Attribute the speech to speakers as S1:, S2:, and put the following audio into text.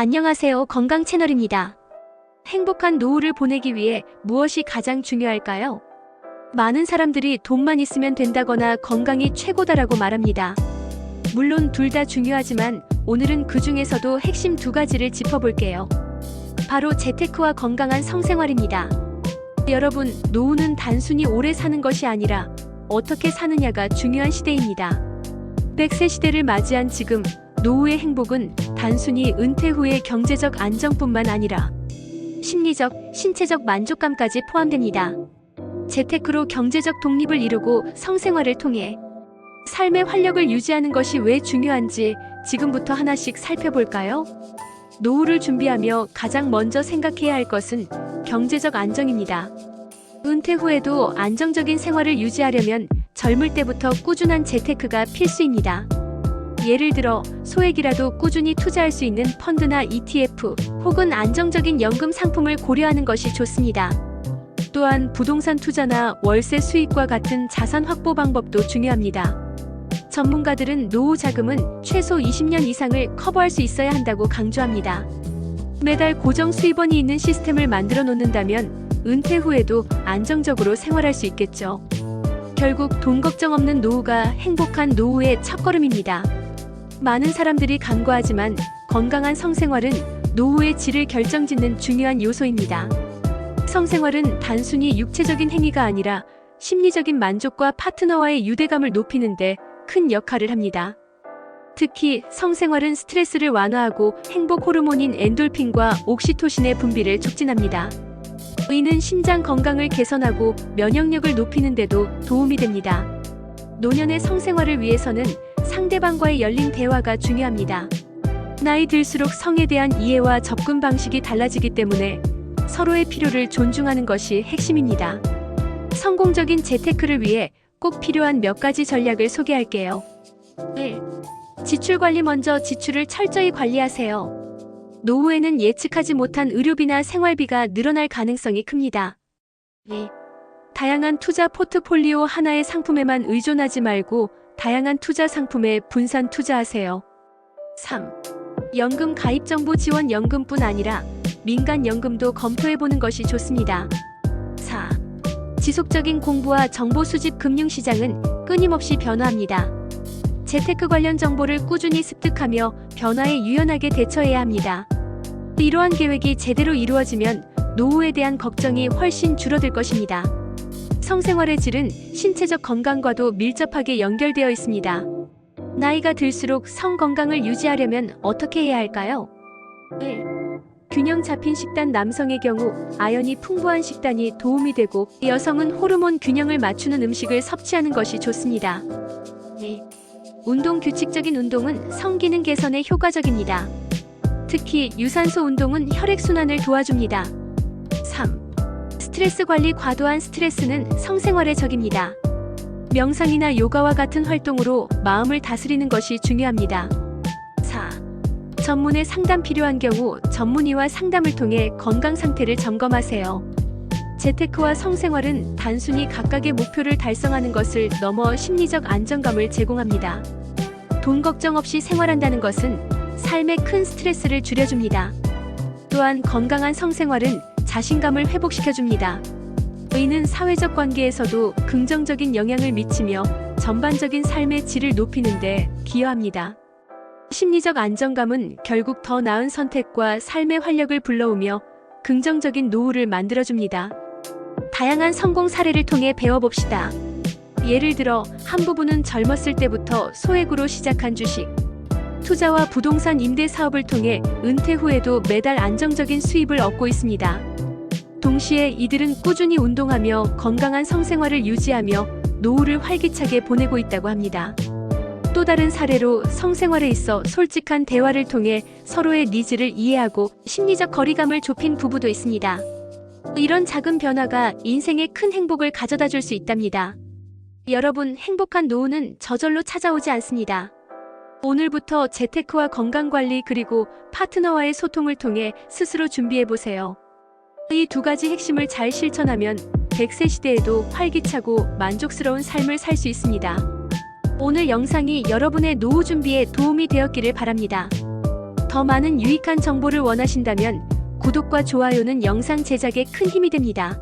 S1: 안녕하세요. 건강 채널입니다. 행복한 노후를 보내기 위해 무엇이 가장 중요할까요? 많은 사람들이 돈만 있으면 된다거나 건강이 최고다라고 말합니다. 물론 둘 다 중요하지만 오늘은 그 중에서도 핵심 두 가지를 짚어볼게요. 바로 재테크와 건강한 성생활입니다. 여러분, 노후는 단순히 오래 사는 것이 아니라 어떻게 사느냐가 중요한 시대입니다. 100세 시대를 맞이한 지금 노후의 행복은 단순히 은퇴 후의 경제적 안정뿐만 아니라 심리적, 신체적 만족감까지 포함됩니다. 재테크로 경제적 독립을 이루고 성생활을 통해 삶의 활력을 유지하는 것이 왜 중요한지 지금부터 하나씩 살펴볼까요? 노후를 준비하며 가장 먼저 생각해야 할 것은 경제적 안정입니다. 은퇴 후에도 안정적인 생활을 유지하려면 젊을 때부터 꾸준한 재테크가 필수입니다. 예를 들어 소액이라도 꾸준히 투자할 수 있는 펀드나 ETF 혹은 안정적인 연금 상품을 고려하는 것이 좋습니다. 또한 부동산 투자나 월세 수익과 같은 자산 확보 방법도 중요합니다. 전문가들은 노후 자금은 최소 20년 이상을 커버할 수 있어야 한다고 강조합니다. 매달 고정 수입원이 있는 시스템을 만들어 놓는다면 은퇴 후에도 안정적으로 생활할 수 있겠죠. 결국 돈 걱정 없는 노후가 행복한 노후의 첫걸음입니다. 많은 사람들이 간과하지만 건강한 성생활은 노후의 질을 결정짓는 중요한 요소입니다. 성생활은 단순히 육체적인 행위가 아니라 심리적인 만족과 파트너와의 유대감을 높이는데 큰 역할을 합니다. 특히 성생활은 스트레스를 완화하고 행복 호르몬인 엔돌핀과 옥시토신의 분비를 촉진합니다. 의는 심장 건강을 개선하고 면역력을 높이는 데도 도움이 됩니다. 노년의 성생활을 위해서는 상대방과의 열린 대화가 중요합니다. 나이 들수록 성에 대한 이해와 접근 방식이 달라지기 때문에 서로의 필요를 존중하는 것이 핵심입니다. 성공적인 재테크를 위해 꼭 필요한 몇 가지 전략을 소개할게요. 1. 지출 관리 먼저 지출을 철저히 관리하세요. 노후에는 예측하지 못한 의료비나 생활비가 늘어날 가능성이 큽니다. 2. 다양한 투자 포트폴리오 하나의 상품에만 의존하지 말고 다양한 투자 상품에 분산 투자하세요. 3. 연금 가입 정보 지원 연금뿐 아니라 민간 연금도 검토해 보는 것이 좋습니다. 4. 지속적인 공부와 정보 수집 금융 시장은 끊임없이 변화합니다. 재테크 관련 정보를 꾸준히 습득하며 변화에 유연하게 대처해야 합니다. 이러한 계획이 제대로 이루어지면 노후에 대한 걱정이 훨씬 줄어들 것입니다. 성생활의 질은 신체적 건강과도 밀접하게 연결되어 있습니다. 나이가 들수록 성 건강을 유지하려면 어떻게 해야 할까요? 1. 균형 잡힌 식단 남성의 경우 아연이 풍부한 식단이 도움이 되고 여성은 호르몬 균형을 맞추는 음식을 섭취하는 것이 좋습니다. 2. 운동 규칙적인 운동은 성기능 개선에 효과적입니다. 특히 유산소 운동은 혈액순환을 도와줍니다. 3. 스트레스 관리 과도한 스트레스는 성생활의 적입니다. 명상이나 요가와 같은 활동으로 마음을 다스리는 것이 중요합니다. 4. 전문의 상담 필요한 경우 전문의와 상담을 통해 건강 상태를 점검하세요. 재테크와 성생활은 단순히 각각의 목표를 달성하는 것을 넘어 심리적 안정감을 제공합니다. 돈 걱정 없이 생활한다는 것은 삶의 큰 스트레스를 줄여줍니다. 또한 건강한 성생활은 자신감을 회복시켜줍니다. 의는 사회적 관계에서도 긍정적인 영향을 미치며 전반적인 삶의 질을 높이는데 기여합니다. 심리적 안정감은 결국 더 나은 선택과 삶의 활력을 불러오며 긍정적인 노후를 만들어줍니다. 다양한 성공 사례를 통해 배워봅시다. 예를 들어 한 부부는 젊었을 때부터 소액으로 시작한 주식, 투자와 부동산 임대 사업을 통해 은퇴 후에도 매달 안정적인 수입을 얻고 있습니다. 동시에 이들은 꾸준히 운동하며 건강한 성생활을 유지하며 노후를 활기차게 보내고 있다고 합니다. 또 다른 사례로 성생활에 있어 솔직한 대화를 통해 서로의 니즈를 이해하고 심리적 거리감을 좁힌 부부도 있습니다. 이런 작은 변화가 인생에 큰 행복을 가져다 줄 수 있답니다. 여러분, 행복한 노후는 저절로 찾아오지 않습니다. 오늘부터 재테크와 건강관리 그리고 파트너와의 소통을 통해 스스로 준비해보세요. 이 두 가지 핵심을 잘 실천하면 100세 시대에도 활기차고 만족스러운 삶을 살 수 있습니다. 오늘 영상이 여러분의 노후 준비에 도움이 되었기를 바랍니다. 더더 많은 유익한 정보를 원하신다면 구독과 좋아요는 영상 제작에 큰 힘이 됩니다.